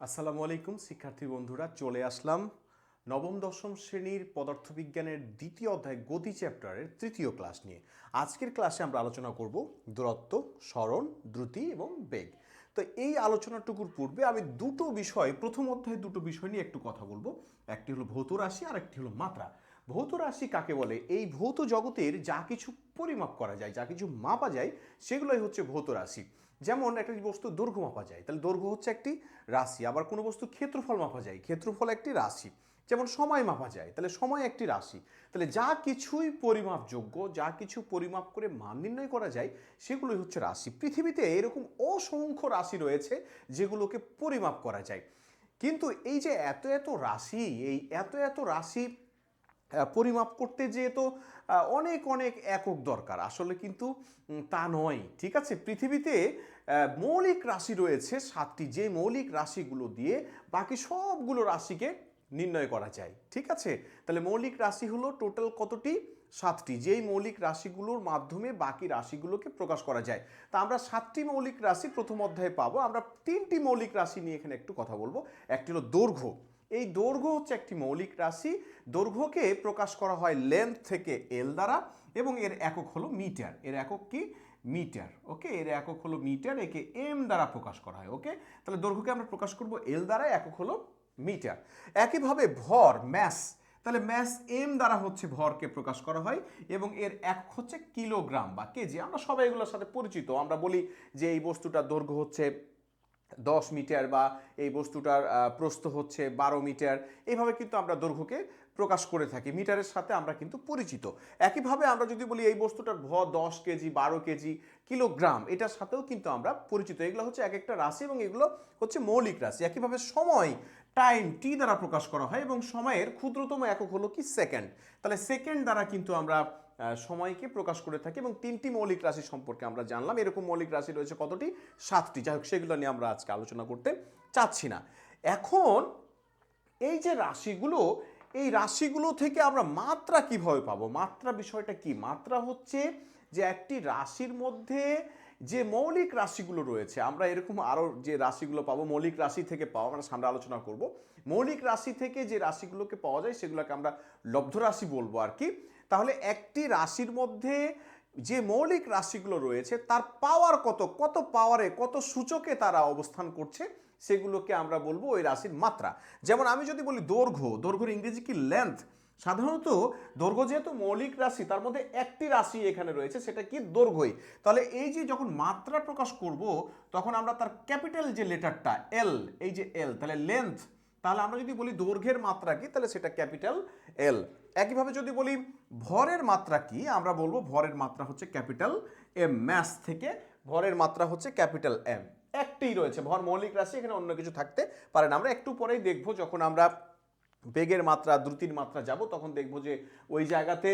আসসালামু আলাইকুম, শিক্ষার্থী বন্ধুরা, চলে আসলাম নবম, দশম শ্রেণির পদার্থবিজ্ঞানের দ্বিতীয় অধ্যায় গতি চ্যাপ্টারের তৃতীয় ক্লাস নিয়ে। আজকের ক্লাসে আমরা আলোচনা করব দূরত্ব, স্মরণ, দ্রুতি এবং বেগ। তো এই আলোচনাটুকুর পূর্বে আমি দুটো বিষয়, প্রথম অধ্যায়ে দুটো বিষয় নিয়ে একটু কথা বলব। একটি হলো ভৌত রাশি আর একটি হলো মাত্রা। ভৌত রাশি কাকে বলে? এই ভৌত জগতের যা কিছু পরিমাপ করা যায়, যা কিছু মাপা যায়, সেগুলোই হচ্ছে ভৌত রাশি। যেমন একটা বস্তু দৈর্ঘ্য মাপা যায়, তাহলে দৈর্ঘ্য হচ্ছে একটি রাশি, আবার কোনো বস্তু ক্ষেত্রফল মাপা যায়, ক্ষেত্রফল একটি রাশি। যেমন সময় মাপা যায়, তাহলে সময় একটি রাশি। তাহলে যা কিছুই পরিমাপযোগ্য, যা কিছু পরিমাপ করে মান নির্ণয় করা যায়, সেগুলোই হচ্ছে রাশি। পৃথিবীতে এরকম অসংখ্য রাশি রয়েছে যেগুলোকে পরিমাপ করা যায়। কিন্তু এই যে এত এত রাশি, এই এত এত রাশি পরিমাপ করতে যেহেতু তো অনেক অনেক একক দরকার। আসলে কিন্তু তা নয়, ঠিক আছে? পৃথিবীতে মৌলিক রাশি রয়েছে সাতটি। যে মৌলিক রাশিগুলো দিয়ে বাকি সবগুলো রাশিকে নির্ণয় করা যায়, ঠিক আছে? তাহলে মৌলিক রাশি হলো টোটাল কতটি? সাতটি। যেই মৌলিক রাশিগুলোর মাধ্যমে বাকি রাশিগুলোকে প্রকাশ করা যায়। তা আমরা সাতটি মৌলিক রাশি প্রথম অধ্যায়ে পাবো। আমরা তিনটি মৌলিক রাশি নিয়ে এখানে একটু কথা বলব। একটি হলো দৈর্ঘ্য। এই দৈর্ঘ্য হচ্ছে একটি মৌলিক রাশি। দৈর্ঘ্যকে প্রকাশ করা হয় লেন্থ থেকে এল দ্বারা এবং এর একক হলো মিটার এর একক কি? Metre, okay? এর একক হলো মিটার, একে এম দ্বারা প্রকাশ করা হয়, ওকে? তাহলে দৈর্ঘ্যকে আমরা প্রকাশ করব এল দ্বারা, একক হলো মিটার। একইভাবে ভর ম্যাস তাহলে ম্যাস এম দ্বারা হচ্ছে ভরকে প্রকাশ করা হয় এবং এর একক হচ্ছে কিলোগ্রাম বা কেজি। আমরা সবাই এগুলোর সাথে পরিচিত। আমরা বলি যে এই বস্তুটার দৈর্ঘ্য হচ্ছে দশ মিটার বা এই বস্তুটার প্রস্থ হচ্ছে বারো মিটার। এইভাবে কিন্তু আমরা দৈর্ঘ্যকে প্রকাশ করে থাকি, মিটারের সাথে আমরা কিন্তু পরিচিত। একইভাবে আমরা যদি বলি এই বস্তুটার ভর দশ কেজি, বারো কেজি, কিলোগ্রাম, এটার সাথেও কিন্তু আমরা পরিচিত। এগুলো হচ্ছে এক একটা রাশি এবং এগুলো হচ্ছে মৌলিক রাশি। একইভাবে সময় টাইম টি দ্বারা প্রকাশ করা হয় এবং সময়ের ক্ষুদ্রতম একক হলো কি? সেকেন্ড তাহলে সেকেন্ড দ্বারা কিন্তু আমরা সময়কে প্রকাশ করে থাকি এবং তিনটি মৌলিক রাশি সম্পর্কে আমরা জানলাম। এরকম মৌলিক রাশি রয়েছে কতটি? সাতটি। যাই হোক, সেগুলো নিয়ে আমরা আজকে আলোচনা করতে চাচ্ছি না। এখন এই যে রাশিগুলো এই রাশিগুলো থেকে আমরা মাত্রা কীভাবে পাবো? মাত্রা বিষয়টা কি? মাত্রা হচ্ছে যে একটি রাশির মধ্যে যে মৌলিক রাশিগুলো রয়েছে, আমরা এরকম আরও যে রাশিগুলো পাবো, মৌলিক রাশি থেকে পাওয়া আমরা সামনে আলোচনা করব। মৌলিক রাশি থেকে যে রাশিগুলোকে পাওয়া যায়, সেগুলোকে আমরা লব্ধ রাশি বলব আর কি। তাহলে একটি রাশির মধ্যে যে মৌলিক রাশিগুলো রয়েছে, তার পাওয়ার কত? কত পাওয়ারে কত সূচকে তারা অবস্থান করছে? সেগুলোকে আমরা বলব ওই রাশির মাত্রা। যেমন আমি যদি বলি দৈর্ঘ্য, দৈর্ঘ্যের ইংরেজি কি লেন্থ সাধারণত দৈর্ঘ্য যেহেতু মৌলিক রাশি, তার মধ্যে একটি রাশি এখানে রয়েছে, সেটা কি দৈর্ঘ্যই। তাহলে এই যে যখন মাত্রা প্রকাশ করব, তখন আমরা তার ক্যাপিটাল যে লেটারটা এল এই যে এল তাহলে লেন্থ তাহলে আমরা যদি বলি দৈর্ঘ্যের মাত্রা কি, তাহলে সেটা ক্যাপিটাল এল একইভাবে যদি বলি ভরের মাত্রা কি, আমরা বলব ভরের মাত্রা হচ্ছে ক্যাপিটাল এম ম্যাস থেকে ভরের মাত্রা হচ্ছে ক্যাপিটাল এম একটিই রয়েছে। ভর মৌলিক রাশি, এখানে অন্য কিছু থাকতে পারে না। আমরা একটু পরেই দেখব, যখন আমরা বেগের মাত্রা, দ্রুতির মাত্রা যাব, তখন দেখব যে ওই জায়গাতে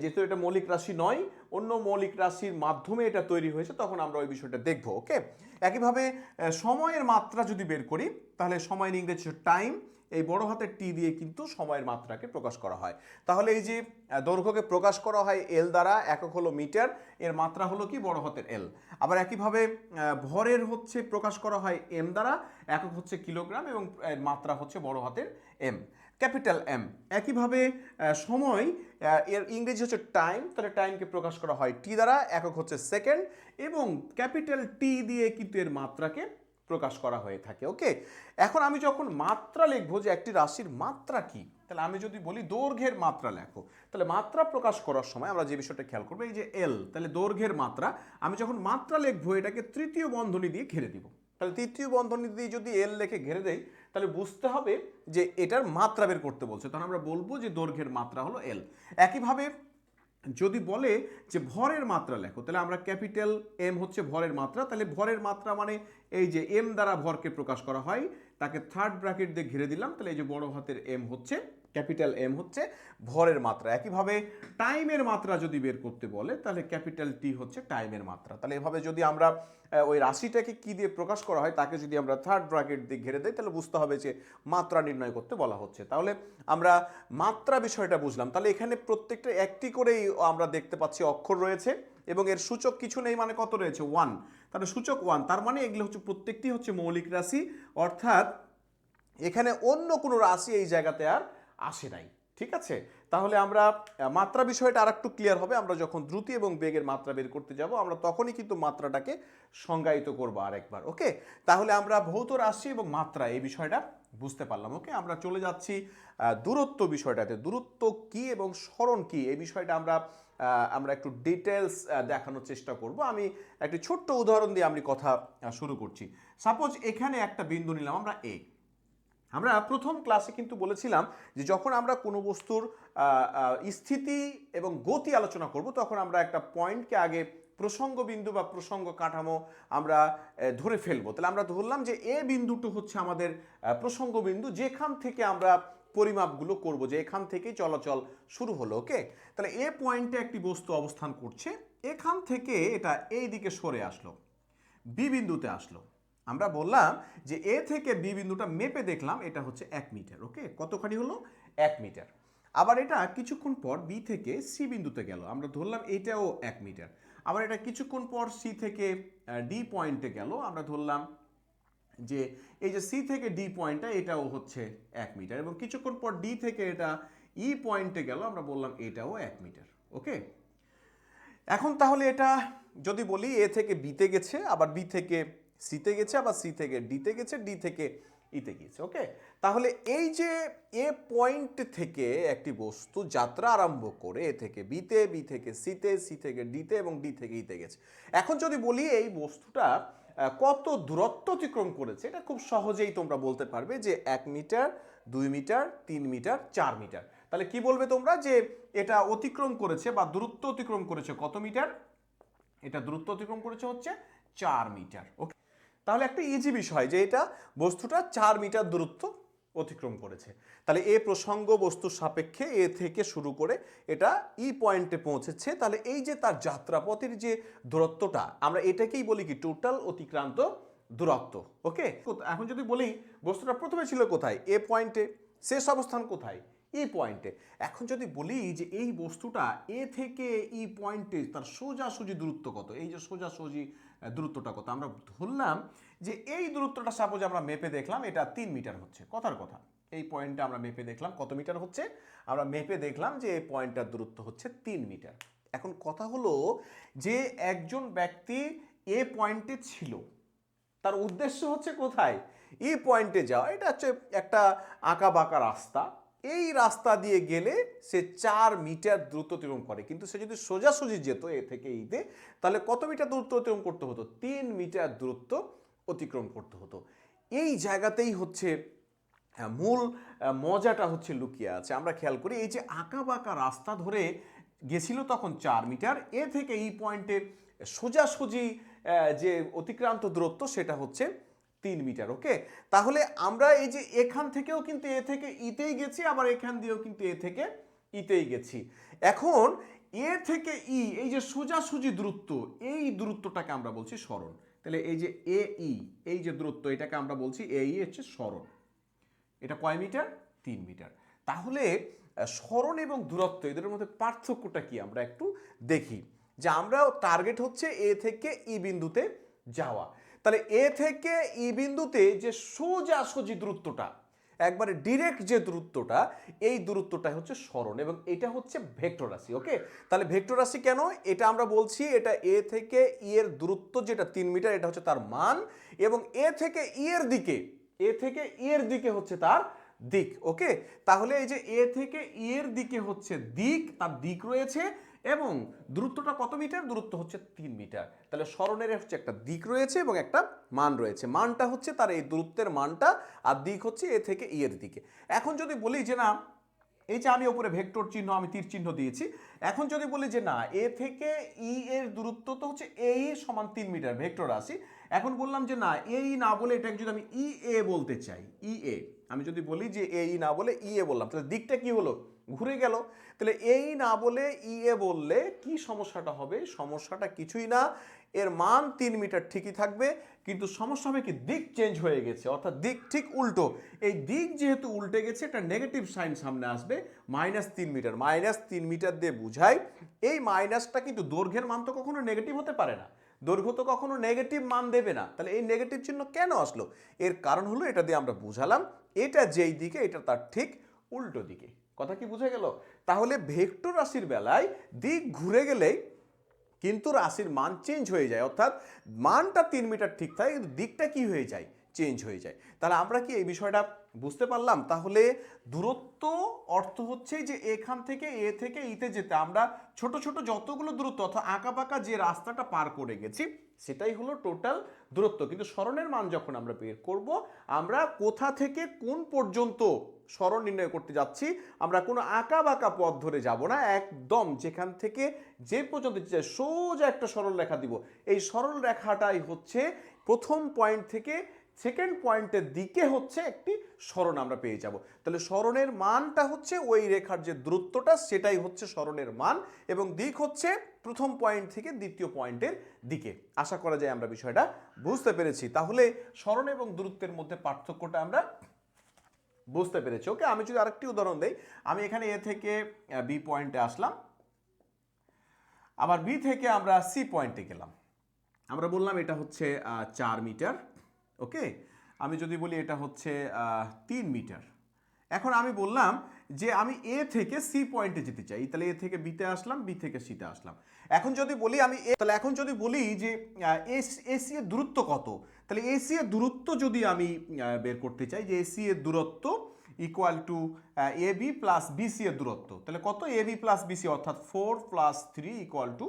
যেহেতু এটা মৌলিক রাশি নয়, অন্য মৌলিক রাশির মাধ্যমে এটা তৈরি হয়েছে, তখন আমরা ওই বিষয়টা দেখব, ওকে? একইভাবে সময়ের মাত্রা যদি বের করি, তাহলে সময়ের ইংরেজি টাইম এই বড় হাতের টি দিয়ে কিন্তু সময়ের মাত্রাকে প্রকাশ করা হয়। তাহলে এই যে দৈর্ঘ্যকে প্রকাশ করা হয় এল দ্বারা, একক হলো মিটার, এর মাত্রা হলো কি বড় হাতের এল আবার একইভাবে ভরের হচ্ছে প্রকাশ করা হয় এম দ্বারা, একক হচ্ছে কিলোগ্রাম এবং এর মাত্রা হচ্ছে বড় হাতের এম ক্যাপিটাল এম একইভাবে সময় এর ইংরেজি হচ্ছে টাইম তাহলে টাইমকে প্রকাশ করা হয় টি দ্বারা, একক হচ্ছে সেকেন্ড এবং ক্যাপিটাল টি দিয়ে কিন্তু এর মাত্রাকে প্রকাশ করা হয়ে থাকে ওকে এখন আমি যখন মাত্রা লিখব যে একটি রাশির মাত্রা কি, তাহলে আমি যদি বলি দৈর্ঘ্যের মাত্রা লেখো, তাহলে মাত্রা প্রকাশ করার সময় আমরা যে বিষয়টা খেয়াল করব, এই যে এল তাহলে দৈর্ঘ্যের মাত্রা, আমি যখন মাত্রা লিখব, এটাকে তৃতীয় বন্ধনী দিয়ে ঘিরে দিব। তাহলে তৃতীয় বন্ধনী দিয়ে যদি এল লেখে ঘিরে দেই, তাহলে বুঝতে হবে যে এটার মাত্রা বের করতে বলছে। তখন আমরা বলব যে দৈর্ঘ্যের মাত্রা হলো এল একইভাবে যদি বলে যে ভরের মাত্রা লেখো, তাহলে আমরা ক্যাপিটাল এম হচ্ছে ভরের মাত্রা, তাহলে ভরের মাত্রা মানে এই যে এম দ্বারা ভরকে প্রকাশ করা হয়, তাকে থার্ড ব্র্যাকেট দিয়ে ঘিরে দিলাম, তাহলে এই যে বড় হাতের এম হচ্ছে ক্যাপিটাল এম হচ্ছে ভরের মাত্রা। একইভাবে টাইমের মাত্রা যদি বের করতে বলে, তাহলে ক্যাপিটাল টি হচ্ছে টাইমের মাত্রা। তাহলে এভাবে যদি আমরা ওই রাশিটাকে কি দিয়ে প্রকাশ করা হয়, তাকে যদি আমরা থার্ড ব্র্যাকেট দিয়ে ঘিরে দেই, তাহলে বুঝতে হবে যে মাত্রা নির্ণয় করতে বলা হচ্ছে। তাহলে আমরা মাত্রা বিষয়টা বুঝলাম। তাহলে এখানে প্রত্যেকটা একটি করেই আমরা দেখতে পাচ্ছি অক্ষর রয়েছে এবং এর সূচক কিছু নেই মানে কত রয়েছে? ওয়ান তাহলে সূচক ওয়ান তার মানে এগুলো হচ্ছে, প্রত্যেকটি হচ্ছে মৌলিক রাশি। অর্থাৎ এখানে অন্য কোনো রাশি এই জায়গাতে আর আসে নাই। ঠিক আছে? তাহলে আমরা মাত্রা বিষয়টা আর একটু ক্লিয়ার হবে। আমরা যখন দ্রুতি এবং বেগের মাত্রা বের করতে যাব, আমরা তখনই কিন্তু মাত্রাটাকে সংজ্ঞায়িত করব আরেকবার, ওকে? তাহলে আমরা ভৌত রাশি এবং মাত্রা এই বিষয়টা বুঝতে পারলাম, ওকে? আমরা চলে যাচ্ছি দূরত্ব বিষয়টাতে। দূরত্ব কি এবং স্মরণ কি? এই বিষয়টা আমরা আমরা একটু ডিটেলস দেখানোর চেষ্টা করব। আমি একটি ছোট্ট উদাহরণ দিয়ে আমি কথা শুরু করছি। সাপোজ এখানে একটা বিন্দু নিলাম, আমরা এ আমরা প্রথম ক্লাসে কিন্তু বলেছিলাম যে যখন আমরা কোনো বস্তুর স্থিতি এবং গতি আলোচনা করব, তখন আমরা একটা পয়েন্টকে আগে প্রসঙ্গ বিন্দু বা প্রসঙ্গ কাঠামো আমরা ধরে ফেলব। তাহলে আমরা ধরলাম যে এ বিন্দুটি হচ্ছে আমাদের প্রসঙ্গ বিন্দু, যেখান থেকে আমরা পরিমাপগুলো করব, যে এখান থেকেই চলাচল শুরু হলো, ওকে? তাহলে এ পয়েন্টে একটি বস্তু অবস্থান করছে, এখান থেকে এটা এই দিকে সরে আসলো, বি বিন্দুতে আসলো। আমরা বললাম যে এ থেকে বি বিন্দুটা মেপে দেখলাম, এটা হচ্ছে এক মিটার, ওকে? কতখানি হলো? এক মিটার। আবার এটা কিছুক্ষণ পর বি থেকে সি বিন্দুতে গেল, আমরা ধরলাম এটাও এক মিটার। আবার এটা কিছুক্ষণ পর সি থেকে ডি পয়েন্টে গেল, আমরা ধরলাম যে এই যে সি থেকে ডি পয়েন্টটা, এটাও হচ্ছে এক মিটার। এবং কিছুক্ষণ পর ডি থেকে এটা ই পয়েন্টে গেল, আমরা বললাম এটাও এক মিটার, ওকে? এখন তাহলে এটা যদি বলি, এ থেকে বিতে গেছে, আবার বি থেকে সিতে গেছে, আবার সি থেকে ডিতে গেছে ডি থেকে ইতে গিয়েছে ওকে তাহলে এই যে এ পয়েন্ট থেকে একটি বস্তু যাত্রা আরম্ভ করে এ থেকে বিতে বি থেকে সিতে সি থেকে ডিতে এবং ডি থেকে ইতে গেছে। এখন যদি বলি এই বস্তুটা কত দূরত্ব অতিক্রম করেছে, এটা খুব সহজেই তোমরা বলতে পারবে যে এক মিটার, দুই মিটার, তিন মিটার, চার মিটার। তাহলে কি বলবে তোমরা যে এটা অতিক্রম করেছে বা দূরত্ব অতিক্রম করেছে কত মিটার? এটা দূরত্ব অতিক্রম করেছে হচ্ছে চার মিটার ওকে তাহলে একটা ইজি বিষয় যে এটা বস্তুটা চার মিটার দূরত্ব অতিক্রম করেছে। তাহলে এ প্রসঙ্গ বস্তুর সাপেক্ষে এ থেকে শুরু করে এটা ই পয়েন্টে পৌঁছেছে। তাহলে এই যে তার যাত্রাপথের যে দূরত্বটা, আমরা এটাকেই বলি কি টোটাল অতিক্রান্ত দূরত্ব ওকে এখন যদি বলি বস্তুটা প্রথমে ছিল কোথায়? এ পয়েন্টে শেষ অবস্থান কোথায়? ই পয়েন্টে এখন যদি বলি যে এই বস্তুটা এ থেকে ই পয়েন্টে তার সোজাসুজি দূরত্ব কত? এই যে সোজাসুজি দূরত্বটা কত? আমরা ধরলাম যে এই দূরত্বটা সাপোজ আমরা মেপে দেখলাম, এটা তিন মিটার হচ্ছে। কথার কথা। এই পয়েন্টটা আমরা মেপে দেখলাম, কত মিটার হচ্ছে? আমরা মেপে দেখলাম যে এই পয়েন্টটার দূরত্ব হচ্ছে তিন মিটার। এখন কথা হলো যে একজন ব্যক্তি এ পয়েন্টে ছিল, তার উদ্দেশ্য হচ্ছে কোথায়? এই পয়েন্টে যাওয়া। এটা হচ্ছে একটা আঁকা বাঁকা রাস্তা। এই রাস্তা দিয়ে গেলে সে চার মিটার দ্রুত অতিক্রম করে। কিন্তু সে যদি সোজাসুজি যেত এ থেকে ইতে তাহলে কত মিটার দূরত্ব অতিক্রম করতে হতো? তিন মিটার দূরত্ব অতিক্রম করতে হতো। এই জায়গাতেই হচ্ছে মূল মজাটা হচ্ছে লুকিয়ে আছে। আমরা খেয়াল করি, এই যে আঁকা বাঁকা রাস্তা ধরে গেছিল তখন চার মিটার, এ থেকে এই পয়েন্টে সোজাসুজি যে অতিক্রান্ত দূরত্ব সেটা হচ্ছে তিন মিটার ওকে তাহলে আমরা এই যে এখান থেকেও কিন্তু এ থেকে ইতেই গেছি, আবার এখান দিয়েও কিন্তু এ থেকে ইতেই গেছি। এখন এ থেকে ই, এই যে সোজাসুজি দূরত্ব, এই দূরত্বটাকে আমরা বলছি সরণ তাহলে এই যে এ ই, এই যে দূরত্ব, এটাকে আমরা বলছি এ ই হচ্ছে সরণ এটা কয় মিটার? তিন মিটার। তাহলে স্মরণ এবং দূরত্ব, এদের মধ্যে পার্থক্যটা কি আমরা একটু দেখি। যে আমরা টার্গেট হচ্ছে এ থেকে ই বিন্দুতে যাওয়া। তাহলে এ থেকে ই বিন্দুতে যে সোজাসুজি দূরত্বটা, একবারে ডিরেক্ট যে দূরত্বটা, এই দূরত্বটা হচ্ছে স্মরণ এবং এটা হচ্ছে ভেক্টর রাশি ওকে তাহলে ভেক্টর রাশি কেন? এটা আমরা বলছি এটা এ থেকে ই এর দূরত্ব যেটা তিন মিটার, এটা হচ্ছে তার মান এবং এ থেকে ই এর দিকে, এ থেকে ই এর দিকে হচ্ছে তার দিক ওকে তাহলে এই যে এ থেকে ই এর দিকে হচ্ছে দিক, তার দিক রয়েছে এবং দূরত্বটা কত মিটার? দূরত্ব হচ্ছে তিন মিটার। তাহলে স্মরণের হচ্ছে একটা দিক রয়েছে এবং একটা মান রয়েছে। মানটা হচ্ছে তার এই দূরত্বের মানটা আর দিক হচ্ছে এ থেকে ই এর দিকে। এখন যদি বলি যে না, এই যে আমি ওপরে ভেক্টর চিহ্ন, আমি তীর চিহ্ন দিয়েছি, এখন যদি বলি যে না, এ থেকে ই এর দূরত্ব তো হচ্ছে এই সমান তিন মিটার ভেক্টর রাশি, এখন বললাম যে না এই না বলে এটাকে যদি আমি ই এ বলতে চাই, ই এ, আমি যদি বলি যে এই না বলে ই এ বললাম, তাহলে দিকটা কি হলো? ঘুরে গেল। তাহলে এই না বলে ই এ বললে কি সমস্যাটা হবে? সমস্যাটা কিছুই না। এর মান তিন মিটার ঠিকই থাকবে, কিন্তু সমস্যা হবে কি? দিক চেঞ্জ হয়ে গেছে। অর্থাৎ দিক ঠিক উল্টো। এই দিক যেহেতু উল্টে গেছে, একটা নেগেটিভ সাইন সামনে আসবে মাইনাস তিন মিটার। মাইনাস তিন মিটার দিয়ে বুঝাই, এই মাইনাসটা কিন্তু দৈর্ঘ্যের মান তো কখনো নেগেটিভ হতে পারে না। দৈর্ঘ্য তো কখনো নেগেটিভ মান দেবে না। তাহলে এই নেগেটিভ চিহ্ন কেন আসলো? এর কারণ হলো এটা দিয়ে আমরা বুঝালাম, এটা যেই দিকে, এটা তার ঠিক উল্টো দিকে। কথা কি বুঝে গেল? তাহলে ভেক্টর রাশির বেলায় দিক ঘুরে গেলেই কিন্তু রাশির মান চেঞ্জ হয়ে যায়। অর্থাৎ মানটা তিন মিটার ঠিক থাকে, কিন্তু দিকটা কি হয়ে যায়? চেঞ্জ হয়ে যায়। তাহলে আমরা কি এই বিষয়টা বুঝতে পারলাম? তাহলে দূরত্ব অর্থ হচ্ছে যে এখান থেকে এ থেকে ইতে যেতে। আমরা ছোট ছোট যতগুলো দূরত্ব, অর্থাৎ আঁকা পাকা যে রাস্তাটা পার করে গেছি, সেটাই হলো টোটাল দূরত্ব। কিন্তু স্মরণের মান যখন আমরা বের করব, আমরা কোথা থেকে কোন পর্যন্ত স্মরণ নির্ণয় করতে যাচ্ছি। আমরা কোনো আঁকা বাঁকা পথ ধরে যাব না। একদম যেখান থেকে যে পর্যন্ত চাই, সোজা একটা সরল রেখা দিব। এই সরল রেখাটাই হচ্ছে প্রথম পয়েন্ট থেকে সেকেন্ড পয়েন্টের দিকে হচ্ছে একটি স্মরণ আমরা পেয়ে যাব। তাহলে স্মরণের মানটা হচ্ছে ওই রেখার যে দূরত্বটা সেটাই হচ্ছে স্মরণের মান এবং দিক হচ্ছে প্রথম পয়েন্ট থেকে দ্বিতীয় পয়েন্টের দিকে। আশা করা যায় আমরা বিষয়টা বুঝতে পেরেছি। তাহলে স্মরণ এবং দূরত্বের মধ্যে পার্থক্যটা আমরা বুঝতে পেরেছি। ওকে, আমি যদি আরেকটি উদাহরণ দেই, আমি এখানে এ থেকে বি পয়েন্টে আসলাম। আবার বি থেকে আমরা সি পয়েন্টে গেলাম। আমরা বললাম এটা হচ্ছে চার মিটার, ওকে? আমি যদি বলি এটা হচ্ছে তিন মিটার। এখন আমি বললাম যে আমি এ থেকে সি পয়েন্টে যেতে চাই। তাহলে এ থেকে বিতে আসলাম, বি থেকে সিতে আসলাম। এখন যদি বলি আমি এ, তাহলে এখন যদি বলি যে এসি এর দূরত্ব কত? তাহলে এসি এর দূরত্ব যদি আমি বের করতে চাই, যে এসি এর দূরত্ব equal to A B plus BC এর দূরত্ব। তাহলে কত এ বি প্লাস বিসি অর্থাৎ four plus three equal to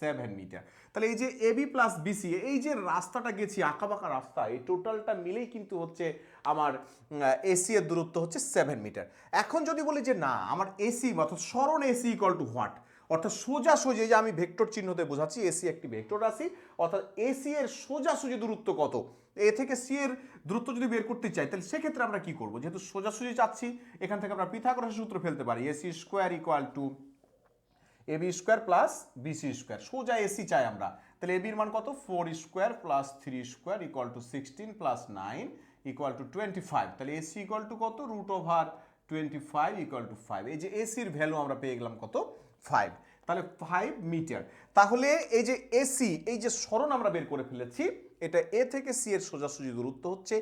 seven metre তাহলে এই যে এ বি প্লাস বিসি এই যে রাস্তাটা গেছি, আঁকাবাঁকা রাস্তা, এই টোটালটা মিলেই কিন্তু হচ্ছে আমার এসি এর দূরত্ব হচ্ছে সেভেন মিটার এখন যদি বলি যে না, আমার এসি অর্থাৎ স্মরণ এসি ইকুয়াল টু হোয়াট অর্থাৎ সোজাসুজি, এই যে আমি ভেক্টর চিহ্নতে বোঝাচ্ছি এসি একটি ভেক্টর রাশি, অর্থাৎ এসি এর সোজাসুজি দূরত্ব কত? এ থেকে সি এর দূরত্ব যদি বের করতে চাই, তাহলে সেক্ষেত্রে আমরা কি করব? যেহেতু সোজাসুজি চাচ্ছি, এখান থেকে আমরা পিথাগোরাসের সূত্র ফেলতে পারি AC square equal to A B square plus BC square. সোজা এসি চাই আমরা। তাহলে এবির মান কত? Four square plus three square equal to sixteen plus nine equal to twenty five তাহলে এসি ইকুয়াল টু কত? Root over twenty five equal to five. এই যে এসির ভ্যালু আমরা পেয়ে গেলাম কত? ফাইভ তাহলে ফাইভ মিটার তাহলে এই যে এসি এই যে স্মরণ আমরা বের করে ফেলেছি, এটা এ থেকে সি এর সোজাসুজি দূরত্ব হচ্ছে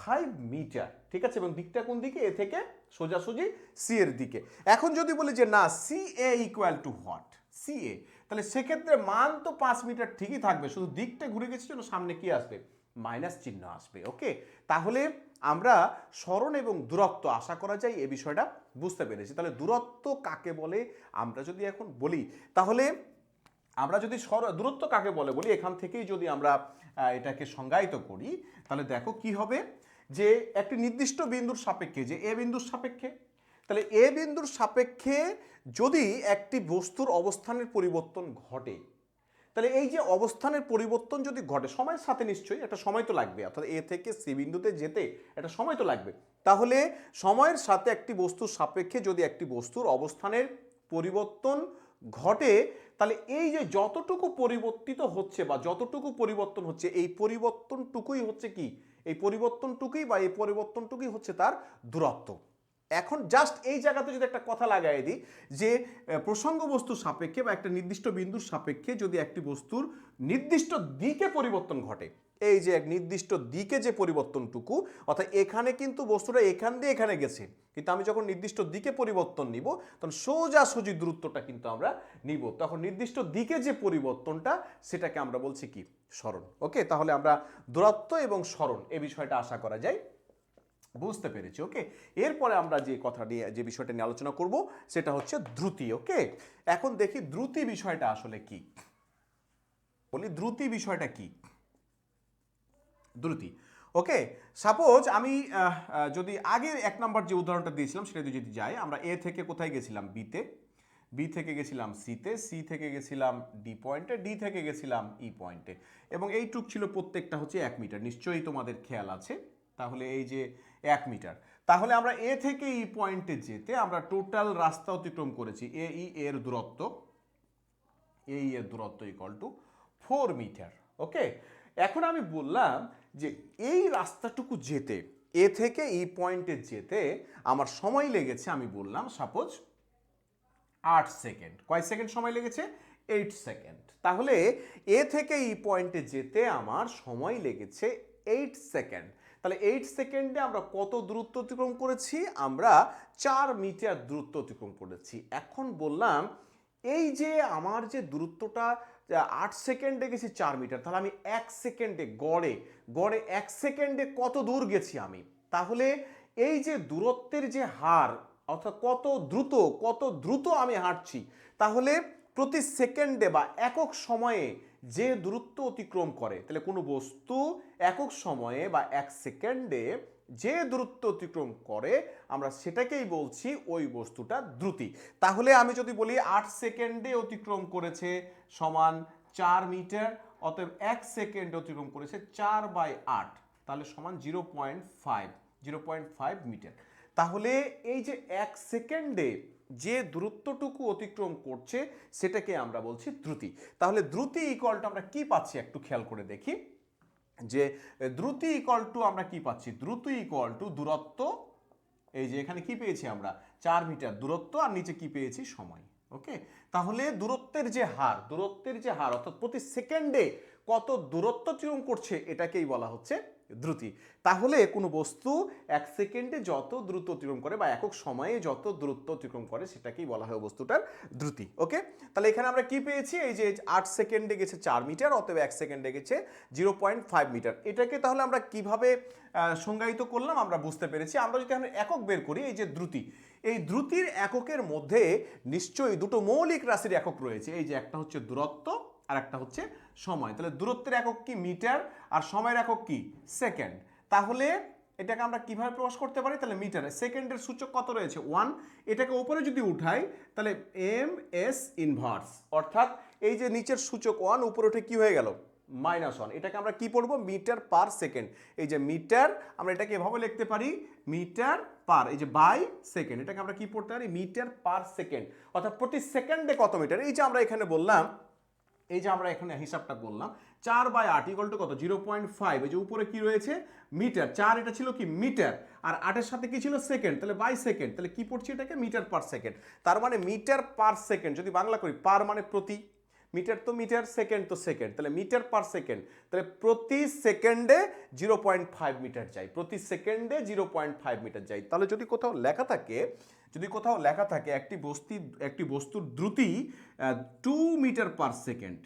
ফাইভ মিটার ঠিক আছে? এবং দিকটা কোন দিকে? এ থেকে সোজাসুজি সি এর দিকে। এখন যদি বলি যে না C A equal to what C A তাহলে সেক্ষেত্রে মান তো পাঁচ মিটার ঠিকই থাকবে, শুধু দিকটা ঘুরে গেছে জন্য সামনে কি আসবে? মাইনাস চিহ্ন আসবে ওকে তাহলে আমরা স্মরণ এবং দূরত্ব, আশা করা যায় এ বিষয়টা বুঝতে পেরেছি। তাহলে দূরত্ব কাকে বলে? আমরা যদি এখন বলি, তাহলে আমরা যদি দূরত্ব কাকে বলে বলি? এখান থেকেই যদি আমরা এটাকে সংজ্ঞায়িত করি, তাহলে দেখো কি হবে? যে একটি নির্দিষ্ট বিন্দুর সাপেক্ষে, যে এ বিন্দুর সাপেক্ষে, তাহলে এ বিন্দুর সাপেক্ষে যদি একটি বস্তুর অবস্থানের পরিবর্তন ঘটে তাহলে এই যে অবস্থানের পরিবর্তন যদি ঘটে, সময়ের সাথে নিশ্চয়ই, একটা সময় তো লাগবে, অর্থাৎ এ থেকে সি বিন্দুতে যেতে একটা সময় তো লাগবে। তাহলে সময়ের সাথে একটি বস্তুর সাপেক্ষে যদি একটি বস্তুর অবস্থানের পরিবর্তন ঘটে, তাহলে এই যে যতটুকু পরিবর্তিত হচ্ছে বা যতটুকু পরিবর্তন হচ্ছে, এই পরিবর্তনটুকুই হচ্ছে কি? এই পরিবর্তনটুকুই বা এই পরিবর্তনটুকুই হচ্ছে তার দূরত্ব। এখন জাস্ট এই জায়গাতে যদি একটা কথা লাগাই দিই, যে প্রসঙ্গ বস্তুর সাপেক্ষে বা একটা নির্দিষ্ট বিন্দুর সাপেক্ষে যদি একটি বস্তুর নির্দিষ্ট দিকে পরিবর্তন ঘটে, এই যে এক নির্দিষ্ট দিকে যে পরিবর্তনটুকু, অর্থাৎ এখানে কিন্তু বস্তুটা এখান দিয়ে এখানে গেছে, কিন্তু আমি যখন নির্দিষ্ট দিকে পরিবর্তন নিব, তখন সোজাসুজি দূরত্বটা কিন্তু আমরা নিব। তখন নির্দিষ্ট দিকে যে পরিবর্তনটা, সেটাকে আমরা বলছি কি? স্মরণ। ওকে? তাহলে আমরা দূরত্ব এবং স্মরণ এ বিষয়টা আশা করা যায়। বুঝতে পেরেছি ওকে এরপরে আমরা যে কথা নিয়ে, যে বিষয়টা নিয়ে আলোচনা করব, সেটা হচ্ছে দ্রুতি ওকে এখন দেখি দ্রুতি বিষয়টা আসলে কি? বলি দ্রুতি বিষয়টা কি? দ্রুতি ওকে সাপোজ আমি যদি আগে এক নম্বর যে উদাহরণটা দিয়েছিলাম সেটা যদি যাই, আমরা এ থেকে কোথায় গেছিলাম? বিতে বি থেকে গেছিলাম সিতে সি থেকে গেছিলাম ডি পয়েন্টে ডি থেকে গেছিলাম ই পয়েন্টে এবং এইটুক ছিল প্রত্যেকটা হচ্ছে এক মিটার। নিশ্চয়ই তোমাদের খেয়াল আছে। তাহলে এই যে এক মিটার। তাহলে আমরা এ থেকে ই পয়েন্টে যেতে আমরা টোটাল রাস্তা অতিক্রম করেছি এ ই এর দূরত্ব এই এর দূরত্ব equal to four metre okay এখন আমি বললাম যে এই রাস্তাটুকু যেতে, এ থেকে এই পয়েন্টে যেতে আমার সময় লেগেছে, আমি বললাম সাপোজ আট সেকেন্ড। কয় সেকেন্ড সময় লেগেছে? এইট সেকেন্ড তাহলে এ থেকে ই পয়েন্টে যেতে আমার সময় লেগেছে এইট সেকেন্ড তাহলে এইট সেকেন্ডে আমরা কত দূরত্ব অতিক্রম করেছি? আমরা চার মিটার দূরত্ব অতিক্রম করেছি। এখন বললাম, এই যে আমার যে দূরত্বটা আট সেকেন্ডে গেছি চার মিটার, তাহলে আমি এক সেকেন্ডে গড়ে গড়ে এক সেকেন্ডে কত দূর গেছি আমি? তাহলে এই যে দূরত্বের যে হার, অর্থাৎ কত দ্রুত কত দ্রুত আমি হাঁটছি, তাহলে প্রতি সেকেন্ডে বা একক সময়ে যে দূরত্ব অতিক্রম করে, তাহলে কোনো বস্তু একক সময়ে বা এক সেকেন্ডে যে দূরত্ব অতিক্রম করে, আমরা সেটাকেই বলছি ওই বস্তুটা দ্রুতি। তাহলে আমি যদি বলি আট সেকেন্ডে অতিক্রম করেছে সমান চার মিটার, অতএব এক সেকেন্ড অতিক্রম করেছে চার বাই আট, তাহলে সমান zero point five, zero point five metre. তাহলে এই যে এক সেকেন্ডে যে দূরত্বটুকু অতিক্রম করছে, সেটাকে আমরা বলছি দ্রুতি। তাহলে দ্রুতি ইকলটা আমরা কি পাচ্ছি একটু খেয়াল করে দেখি। যে দ্রুতি ইকল টু আমরা কি পাচ্ছি? দ্রুতি ইকল টু দূরত্ব, এই যে এখানে কি পেয়েছি আমরা? চার মিটার দূরত্ব, আর নিচে কি পেয়েছি? সময়। ওকে? তাহলে দূরত্বের যে হার, দূরত্বের যে হার, অর্থাৎ প্রতি সেকেন্ডে কত দূরত্ব অতিক্রম করছে, এটাকেই বলা হচ্ছে দ্রুতি। তাহলে কোনো বস্তু এক সেকেন্ডে যত দ্রুত অতিক্রম করে বা একক সময়ে যত দ্রুত অতিক্রম করে সেটাকেই বলা হয় বস্তুটার দ্রুতি, ওকে? তাহলে এখানে আমরা কি পেয়েছি? এই যে আট সেকেন্ডে গেছে চার মিটার, অতএব এক সেকেন্ডে গেছে জিরো পয়েন্ট ফাইভ মিটার। এটাকে তাহলে আমরা কীভাবে সংজ্ঞায়িত করলাম? আমরা বুঝতে পেরেছি। আমরা যদি আমরা একক বের করি, এই যে দ্রুতি, এই দ্রুতির এককের মধ্যে নিশ্চয়ই দুটো মৌলিক রাশির একক রয়েছে। এই যে একটা হচ্ছে দূরত্ব আর একটা হচ্ছে সময়। তাহলে দূরত্বের একক কি? মিটার। আর সময়ের একক কি? সেকেন্ড। তাহলে এটাকে আমরা কীভাবে প্রকাশ করতে পারি? তাহলে মিটারে। সেকেন্ডের সূচক কত রয়েছে? ওয়ান। এটাকে উপরে যদি উঠাই, তাহলে এম এস ইনভার্স। অর্থাৎ এই যে নিচের সূচক ওয়ান, উপরে উঠে কি হয়ে গেল? Minus one. এটাকে আমরা কি পড়ব মিটার পার সেকেন্ড। এই যে মিটার, আমরা এটাকে এভাবে লিখতে পারি, মিটার পার। এই যে বাই সেকেন্ড। এটাকে আমরা কি পড়তে পারি? Metre per second. অর্থাৎ প্রতি সেকেন্ডে কত মিটার? এই যে আমরা এখানে বললাম এই যে আমরা এখানে হিসাবটা করলাম, চার বাই আট ইকল টু কত? জিরো পয়েন্ট ফাইভ এই যে উপরে কি রয়েছে? মিটার চার এটা ছিল কি? মিটার আর আটের সাথে কি ছিল? সেকেন্ড তাহলে বাই সেকেন্ড তাহলে কি পড়ছি এটাকে? মিটার পার সেকেন্ড তার মানে মিটার পার সেকেন্ড যদি বাংলা করি পার মানে প্রতি। মিটার তো মিটার সেকেন্ড তো সেকেন্ড তাহলে মিটার পার সেকেন্ড তাহলে প্রতি সেকেন্ডে জিরো পয়েন্ট ফাইভ মিটার যাই। প্রতি সেকেন্ডে জিরো পয়েন্ট ফাইভ মিটার যাই। তাহলে যদি কোথাও লেখা থাকে যদি কোথাও লেখা থাকে, একটি বস্তি, একটি বস্তুর দ্রুতি টু মিটার পার সেকেন্ড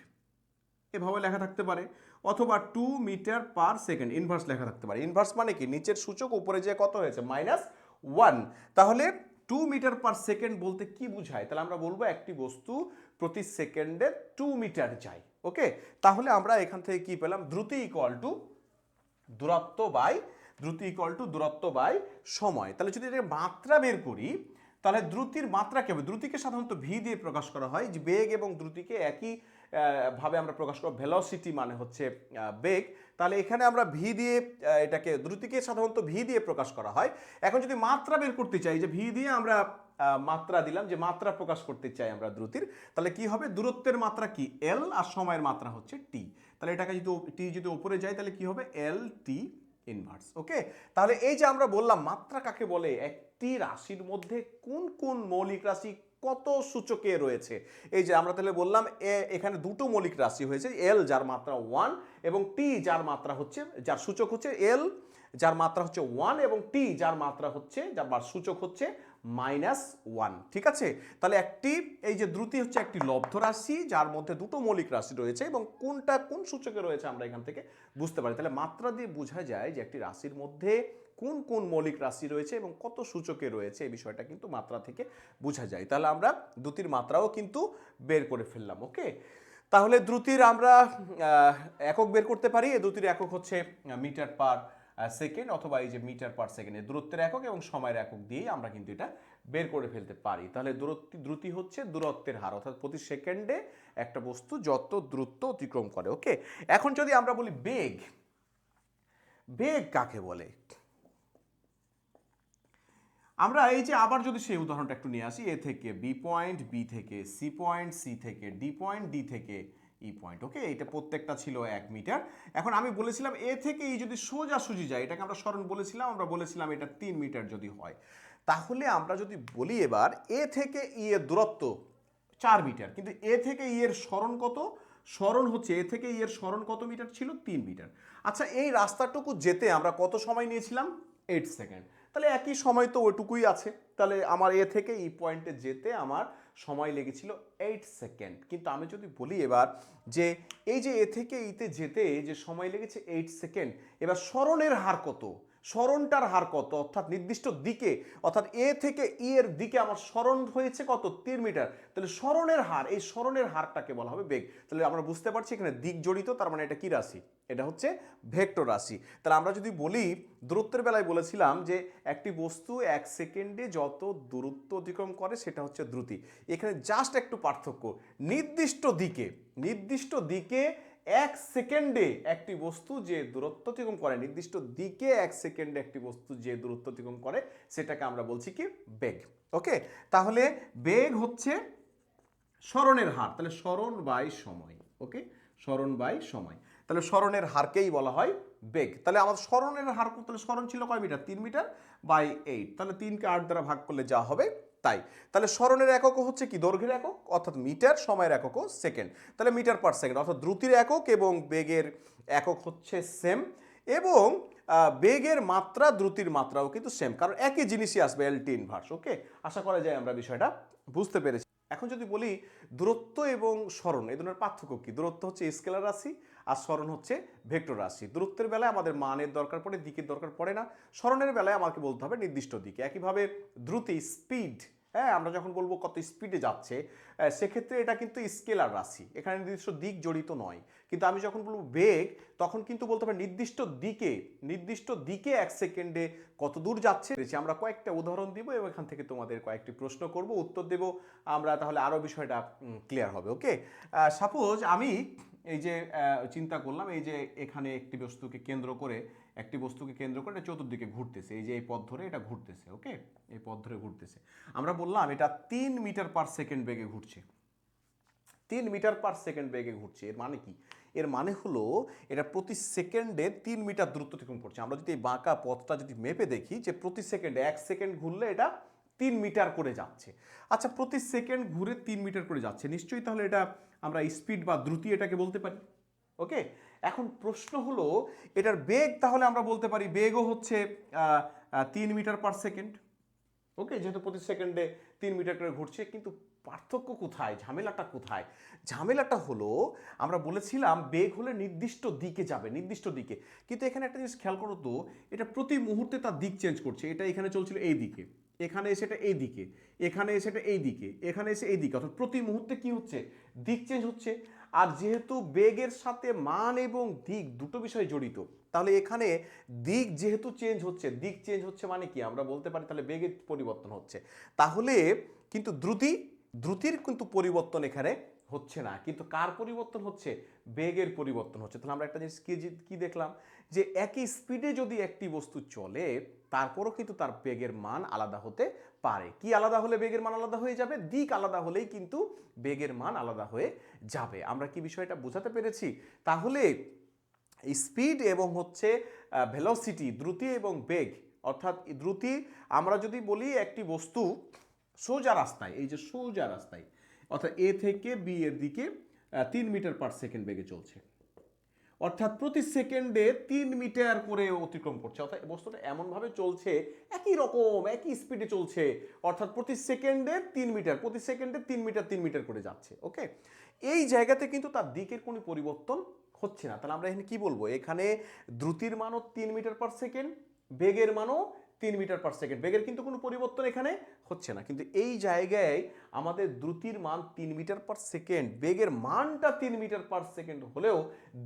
এভাবে লেখা থাকতে পারে। অথবা two metre per second inverse লেখা থাকতে পারে। ইনভার্স মানে কি? নিচের সূচক উপরে যে কত হয়েছে মাইনাস ওয়ান তাহলে টু মিটার পার সেকেন্ড বলতে কি বোঝায়? তাহলে আমরা বলব একটি বস্তু প্রতি সেকেন্ডে টু মিটার যায়। ওকে তাহলে আমরা এখান থেকে কি পেলাম? দ্রুতি ইকুয়াল টু দূরত্ব বাই দ্রুতি ইকুয়াল টু দূরত্ব বাই সময়। তাহলে যদি এটাকে মাত্রা বের করি তাহলে দ্রুতির মাত্রা কি হবে দ্রুতিকে সাধারণত ভি দিয়ে প্রকাশ করা হয়, যে বেগ এবং দ্রুতিকে একই ভাবে আমরা প্রকাশ করব। ভেলোসিটি মানে হচ্ছে বেগ। তাহলে এখানে আমরা ভি দিয়ে এটাকে, দ্রুতিকে সাধারণত ভি দিয়ে প্রকাশ করা হয়। এখন যদি মাত্রা বের করতে চাই, যে ভি দিয়ে আমরা মাত্রা দিলাম, যে মাত্রা প্রকাশ করতে চাই আমরা দ্রুতির, তাহলে কি হবে? দূরত্বের মাত্রা কি? এল আর সময়ের মাত্রা হচ্ছে টি তাহলে এটাকে যদি টি যদি ওপরে যায়, তাহলে কি হবে? এল টি ইনভার্স ওকে তাহলে এই যে আমরা বললাম মাত্রা কাকে বলে, একটি রাশির মধ্যে কোন কোন মৌলিক রাশি কত সূচকে রয়েছে? এই যে আমরা তাহলে বললাম এখানে দুটো মৌলিক রাশি হয়েছে এল যার মাত্রা ওয়ান এবং টি যার মাত্রা হচ্ছে, যার সূচক হচ্ছে এল যার মাত্রা হচ্ছে ওয়ান এবং টি যার মাত্রা হচ্ছে, যার সূচক হচ্ছে মাইনাস ওয়ান ঠিক আছে? তাহলে একটি, এই যে দ্রুতি হচ্ছে একটি লব্ধ রাশি, যার মধ্যে দুটো মৌলিক রাশি রয়েছে এবং কোনটা, কোন সূচকে রয়েছে আমরা এখান থেকে বুঝতে পারি। তাহলে মাত্রা দিয়ে বোঝা যায় যে একটি রাশির মধ্যে কোন কোন মৌলিক রাশি রয়েছে এবং কত সূচকে রয়েছে, এই বিষয়টা কিন্তু মাত্রা থেকে বোঝা যায়। তাহলে আমরা দ্রুতির মাত্রাও কিন্তু বের করে ফেললাম, ওকে? তাহলে দ্রুতির আমরা একক বের করতে পারি। দ্রুতির একক হচ্ছে মিটার পার সেকেন্ড অথবা এই যে মিটার পার সেকেন্ডে দূরত্বের একক এবং সময়ের একক দিয়েই আমরা কিন্তু এটা বের করে ফেলতে পারি। তাহলে দূরত্ব, দ্রুতি হচ্ছে দূরত্বের হার, অর্থাৎ প্রতি সেকেন্ডে একটা বস্তু যত দ্রুত অতিক্রম করে ওকে এখন যদি আমরা বলি বেগ বেগ কাকে বলে? আমরা এই যে আবার যদি সেই উদাহরণটা একটু নিয়ে আসি, এ থেকে বি পয়েন্ট বি থেকে সি পয়েন্ট সি থেকে ডি পয়েন্ট ডি থেকে ই পয়েন্ট ওকে এটা প্রত্যেকটা ছিল এক মিটার। এখন আমি বলেছিলাম এ থেকে ই যদি সোজাসুজি যায়, এটাকে আমরা স্মরণ বলেছিলাম, আমরা বলেছিলাম এটা তিন মিটার যদি হয়। তাহলে আমরা যদি বলি এবার এ থেকে ই এর দূরত্ব চার মিটার, কিন্তু এ থেকে ই এর স্মরণ কত? স্মরণ হচ্ছে এ থেকে ই এর স্মরণ কত মিটার ছিল? তিন মিটার। আচ্ছা এই রাস্তাটুকু যেতে আমরা কত সময় নিয়েছিলাম? এইট সেকেন্ড তাহলে একই সময় তো ওটুকুই আছে। তাহলে আমার এ থেকে ই পয়েন্টে যেতে আমার সময় লেগেছিল এইট সেকেন্ড কিন্তু আমি যদি বলি এবার যে এই যে এ থেকে ইতে যেতে যে সময় লেগেছে এইট সেকেন্ড এবার স্মরণের হার কত? স্মরণটার হার কত? অর্থাৎ নির্দিষ্ট দিকে, অর্থাৎ এ থেকে ই এর দিকে আমার স্মরণ হয়েছে কত? তিন মিটার। তাহলে স্মরণের হার, এই স্মরণের হারটাকে বলা হবে বেগ। তাহলে আমরা বুঝতে পারছি এখানে দিক জড়িত, তার মানে এটা কি রাশি? এটা হচ্ছে ভেক্টর রাশি। তাহলে আমরা যদি বলি, দূরত্বের বেলায় বলেছিলাম যে একটি বস্তু এক সেকেন্ডে যত দূরত্ব অতিক্রম করে, সেটা হচ্ছে দ্রুতি। এখানে জাস্ট একটু পার্থক্য। নির্দিষ্ট দিকে নির্দিষ্ট দিকে এক সেকেন্ডে একটি বস্তু যে দূরত্ব অতিক্রম করে, নির্দিষ্ট দিকে এক সেকেন্ডে একটি বস্তু যে দূরত্ব অতিক্রম করে, সেটাকে আমরা বলছি কি? বেগ। ওকে? তাহলে বেগ হচ্ছে স্মরণের হার। তাহলে স্মরণ বাই সময়। ওকে? স্মরণ বাই সময়। তাহলে স্মরণের হারকেই বলা হয় বেগ। তাহলে আমাদের স্মরণের হার তাহলে স্মরণ ছিল কয় মিটার? তিন মিটার বাই এইট। তাহলে তিনকে আট দ্বারা ভাগ করলে যা হবে তাই। তাহলে স্মরণের একক হচ্ছে কি? দৈর্ঘ্যের একক অর্থাৎ মিটার, সময়ের একক সেকেন্ড। তাহলে মিটার পার সেকেন্ড অর্থাৎ দ্রুতির একক এবং বেগের একক হচ্ছে সেম এবং বেগের মাত্রা দ্রুতির মাত্রাও কিন্তু সেম। কারণ একই জিনিসই আসবে এল টি ইনভার্স ওকে আশা করা যায় আমরা বিষয়টা বুঝতে পেরেছি। এখন যদি বলি দূরত্ব এবং স্মরণ, এই ধরনের পার্থক্য কি? দূরত্ব হচ্ছে স্কেলার রাশি আর স্মরণ হচ্ছে ভেক্টর রাশি। দূরত্বের বেলায় আমাদের মানের দরকার পড়ে, দিকের দরকার পড়ে না। স্মরণের বেলায় আমাকে বলতে হবে নির্দিষ্ট দিকে। একইভাবে দ্রুতি স্পিড হ্যাঁ আমরা যখন বলব কত স্পিডে যাচ্ছে সেক্ষেত্রে এটা কিন্তু স্কেলার রাশি। এখানে নির্দিষ্ট দিক জড়িত নয়। কিন্তু আমি যখন বলব বেগ, তখন কিন্তু বলতে হবে নির্দিষ্ট দিকে নির্দিষ্ট দিকে এক সেকেন্ডে কত দূর যাচ্ছে। আমরা কয়েকটা উদাহরণ দিব এবং এখান থেকে তোমাদের কয়েকটি প্রশ্ন করব, উত্তর দেব। আমরা তাহলে আরও বিষয়টা ক্লিয়ার হবে ওকে সাপোজ আমি এই যে চিন্তা করলাম, এই যে এখানে একটি বস্তুকে কেন্দ্র করে, একটি বস্তুকে কেন্দ্র করে এটা চতুর্দিকে ঘুরতেছে। এই যে এই পথ ধরে এটা ঘুরতেছে, ওকে? এই পথ ধরে ঘুরতেছে। আমরা বললাম এটা তিন মিটার পার সেকেন্ড বেগে ঘুরছে। তিন মিটার পার সেকেন্ড বেগে ঘুরছে, এর মানে কি? এর মানে হলো, এটা প্রতি সেকেন্ডে তিন মিটার দূরত্ব অতিক্রম করছে। আমরা যদি এই বাঁকা পথটা যদি মেপে দেখি, যে প্রতি সেকেন্ডে এক সেকেন্ড ঘুরলে এটা তিন মিটার করে যাচ্ছে। আচ্ছা প্রতি সেকেন্ড ঘুরে তিন মিটার করে যাচ্ছে, নিশ্চয়ই তাহলে এটা আমরা স্পিড বা দ্রুতি এটাকে বলতে পারি ওকে এখন প্রশ্ন হলো, এটার বেগ তাহলে আমরা বলতে পারি, বেগও হচ্ছে তিন মিটার পার সেকেন্ড ওকে যেহেতু প্রতি সেকেন্ডে তিন মিটার করে ঘুরছে, কিন্তু পার্থক্য কোথায়, ঝামেলাটা কোথায়? ঝামেলাটা হলো, আমরা বলেছিলাম বেগ হলে নির্দিষ্ট দিকে যাবে, নির্দিষ্ট দিকে। কিন্তু এখানে একটা জিনিস খেয়াল করো তো, এটা প্রতি মুহূর্তে তার দিক চেঞ্জ করছে, এটা এখানে চলছিল এই দিকে। এখানে এসে এটা এই দিকে এখানে এসে এটা এই দিকে এখানে এসে এই দিকে অর্থাৎ প্রতি মুহূর্তে কি হচ্ছে? দিক চেঞ্জ হচ্ছে। আর যেহেতু বেগের সাথে মান এবং দিক দুটো বিষয় জড়িত, তাহলে এখানে দিক যেহেতু চেঞ্জ হচ্ছে, দিক চেঞ্জ হচ্ছে মানে কি? আমরা বলতে পারি তাহলে বেগের পরিবর্তন হচ্ছে। তাহলে কিন্তু দ্রুতি, দ্রুতির কিন্তু পরিবর্তন এখানে হচ্ছে না। কিন্তু কার পরিবর্তন হচ্ছে? বেগের পরিবর্তন হচ্ছে। তাহলে আমরা একটা জিনিস কি দেখলাম? যে একই স্পিডে যদি একটি বস্তু চলে তারপরও কিন্তু তার বেগের মান আলাদা হতে পারে। কি আলাদা হলে বেগের মান আলাদা হয়ে যাবে? দিক আলাদা হলেই কিন্তু বেগের মান আলাদা হয়ে যাবে। আমরা কি বিষয়টা বোঝাতে পেরেছি? তাহলে স্পিড এবং হচ্ছে ভেলোসিটি দ্রুতি এবং বেগ, অর্থাৎ দ্রুতি, আমরা যদি বলি একটি বস্তু সোজা রাস্তায়, এই যে সোজা রাস্তায়, অর্থাৎ এ থেকে বি এর দিকে তিন মিটার পার সেকেন্ড বেগে চলছে। অর্থাৎ প্রতি সেকেন্ডে তিন মিটার করে অতিক্রম করছে। অর্থাৎ বস্তুটা এমনভাবে চলছে, একই রকম, একই স্পিডে চলছে। অর্থাৎ প্রতি সেকেন্ডে তিন মিটার, প্রতি সেকেন্ডে তিন মিটার তিন মিটার করে যাচ্ছে ওকে এই জায়গাতে কিন্তু তার দিকের কোনো পরিবর্তন হচ্ছে না। তাহলে আমরা এখানে কি বলব? এখানে দ্রুতির মানও তিন মিটার পার সেকেন্ড বেগের মানও তিন মিটার পার সেকেন্ড বেগের কিন্তু কোনো পরিবর্তন এখানে হচ্ছে না। কিন্তু এই জায়গায় আমাদের দ্রুতির মান তিন মিটার পার সেকেন্ড বেগের মানটা তিন মিটার পার সেকেন্ড হলেও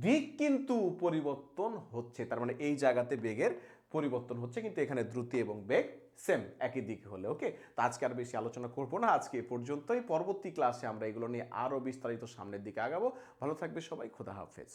দিক কিন্তু পরিবর্তন হচ্ছে। তার মানে এই জায়গাতে বেগের পরিবর্তন হচ্ছে, কিন্তু এখানে দ্রুতি এবং বেগ সেম একই দিকে হলে ওকে তো আজকে আর বেশি আলোচনা করব না, আজকে এ পর্যন্তই। পরবর্তী ক্লাসে আমরা এগুলো নিয়ে আরও বিস্তারিত সামনের দিকে আগাবো। ভালো থাকবে সবাই, খোদা হাফেজ।